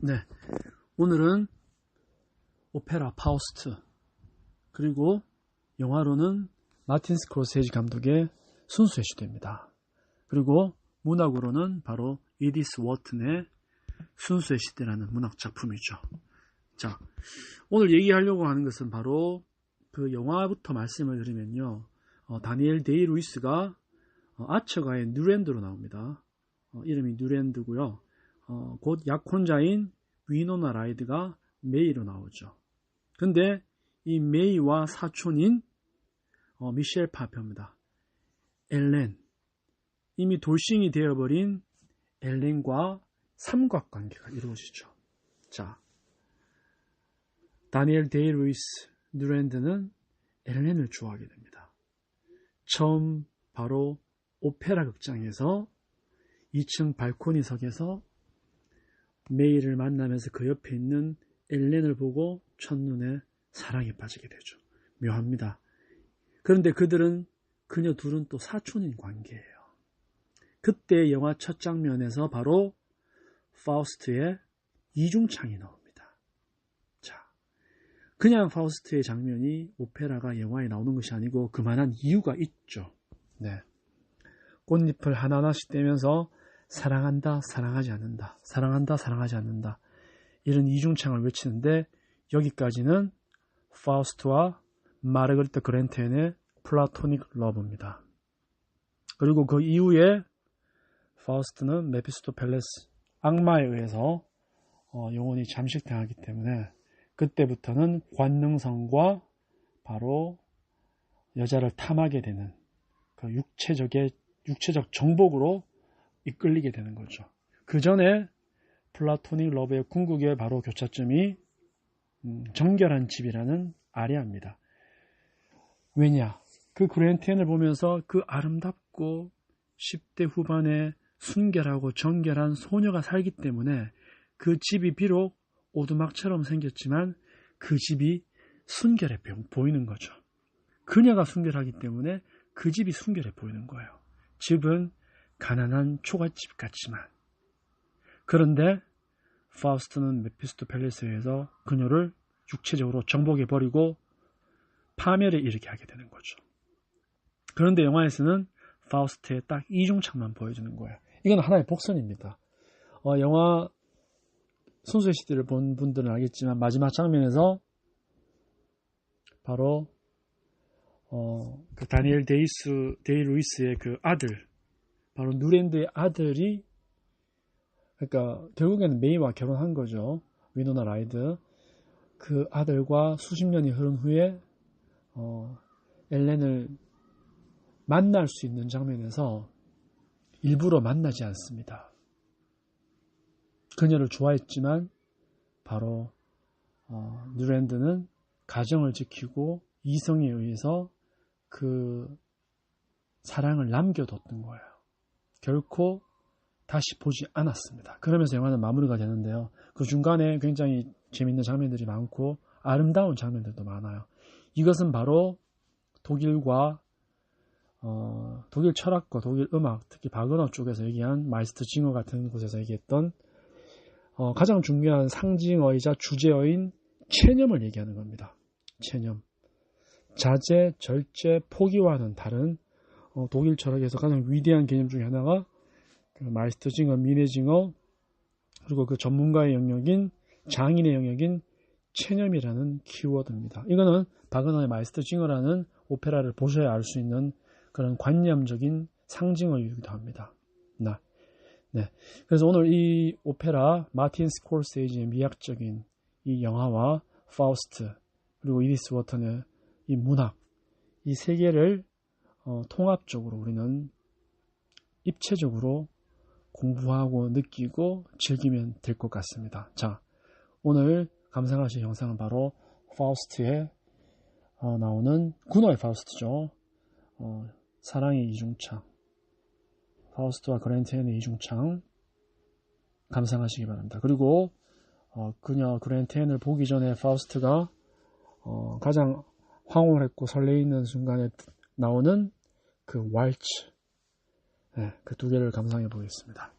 네. 오늘은 오페라 파우스트 그리고 영화로는 마틴 스코세지 감독의 순수의 시대입니다. 그리고 문학으로는 바로 이디스 워튼의 순수의 시대라는 문학 작품이죠. 자, 오늘 얘기하려고 하는 것은 바로 그 영화부터 말씀을 드리면요. 어, 다니엘 데이 루이스가 어, 아처가의 뉴랜드로 나옵니다. 어, 이름이 뉴랜드고요. 어, 곧 약혼자인 위노나 라이드가 메이로 나오죠. 근데 이 메이와 사촌인 어, 미셸 파페입니다. 엘렌 이미 돌싱이 되어버린 엘렌과 삼각관계가 이루어지죠. 자, 다니엘 데이 루이스 뉴랜드는 엘렌을 좋아하게 됩니다. 처음 바로 오페라 극장에서 2층 발코니석에서 메이를 만나면서 그 옆에 있는 엘렌을 보고 첫눈에 사랑에 빠지게 되죠. 묘합니다. 그런데 그들은 그녀 둘은 또 사촌인 관계예요. 그때 영화 첫 장면에서 바로 파우스트의 이중창이 나옵니다. 자, 그냥 파우스트의 장면이 오페라가 영화에 나오는 것이 아니고 그만한 이유가 있죠. 네. 꽃잎을 하나하나씩 떼면서 사랑한다, 사랑하지 않는다, 사랑한다, 사랑하지 않는다. 이런 이중창을 외치는데 여기까지는 파우스트와 마르그리트 그랜텐의 플라토닉 러브입니다. 그리고 그 이후에 파우스트는 메피스토 펠레스 악마에 의해서 어, 영혼이 잠식당하기 때문에 그때부터는 관능성과 바로 여자를 탐하게 되는 그 육체적의 육체적 정복으로 이끌리게 되는 거죠. 그 전에 플라토닉 러브의 궁극의 바로 교차점이 음, 정결한 집이라는 아리아입니다. 왜냐? 그 그랜티엔을 보면서 그 아름답고 10대 후반에 순결하고 정결한 소녀가 살기 때문에 그 집이 비록 오두막처럼 생겼지만 그 집이 순결해 보이는 거죠. 그녀가 순결하기 때문에 그 집이 순결해 보이는 거예요. 집은 가난한 초가집 같지만 그런데 파우스트는 메피스토펠레스에서 그녀를 육체적으로 정복해 버리고 파멸에 이르게 하게 되는 거죠. 그런데 영화에서는 파우스트의 딱 이중창만 보여주는 거예요. 이건 하나의 복선입니다. 어, 영화 순수의 시대를 본 분들은 알겠지만 마지막 장면에서 바로 어, 그 다니엘 데이스 데이 루이스의 그 아들 바로 누랜드의 아들이 그러니까 결국에는 메이와 결혼한 거죠. 위노나 라이드. 그 아들과 수십 년이 흐른 후에 어, 엘렌을 만날 수 있는 장면에서 일부러 만나지 않습니다. 그녀를 좋아했지만 바로 어, 뉴랜드는 가정을 지키고 이성에 의해서 그 사랑을 남겨뒀던 거예요. 결코 다시 보지 않았습니다. 그러면서 영화는 마무리가 되는데요. 그 중간에 굉장히 재밌는 장면들이 많고 아름다운 장면들도 많아요. 이것은 바로 독일과 어, 독일 철학과 독일 음악, 특히 바그너 쪽에서 얘기한 마이스트 징어 같은 곳에서 얘기했던 어, 가장 중요한 상징어이자 주제어인 체념을 얘기하는 겁니다. 체념. 자제, 절제, 포기와는 다른 어, 독일 철학에서 가장 위대한 개념 중에 하나가 그 마이스터 징어, 미네 징어, 그리고 그 전문가의 영역인 장인의 영역인 체념이라는 키워드입니다. 이거는 바그너의 마이스터 징어라는 오페라를 보셔야 알 수 있는 그런 관념적인 상징어이기도 합니다. 네. 네. 그래서 오늘 이 오페라 마틴 스콜세이지의 미학적인 이 영화와 파우스트 그리고 이디스 워턴의 이 문학 이 세 개를 어, 통합적으로 우리는 입체적으로 공부하고 느끼고 즐기면 될 것 같습니다. 자, 오늘 감상하실 영상은 바로 파우스트에 어, 나오는 군어의 파우스트죠. 어, 사랑의 이중창, 파우스트와 그랜트엔의 이중창 감상하시기 바랍니다. 그리고 어, 그녀 그랜트엔을 보기 전에 파우스트가 어, 가장 황홀했고 설레이는 순간에 나오는 그 왈츠 네, 그 두 개를 감상해 보겠습니다.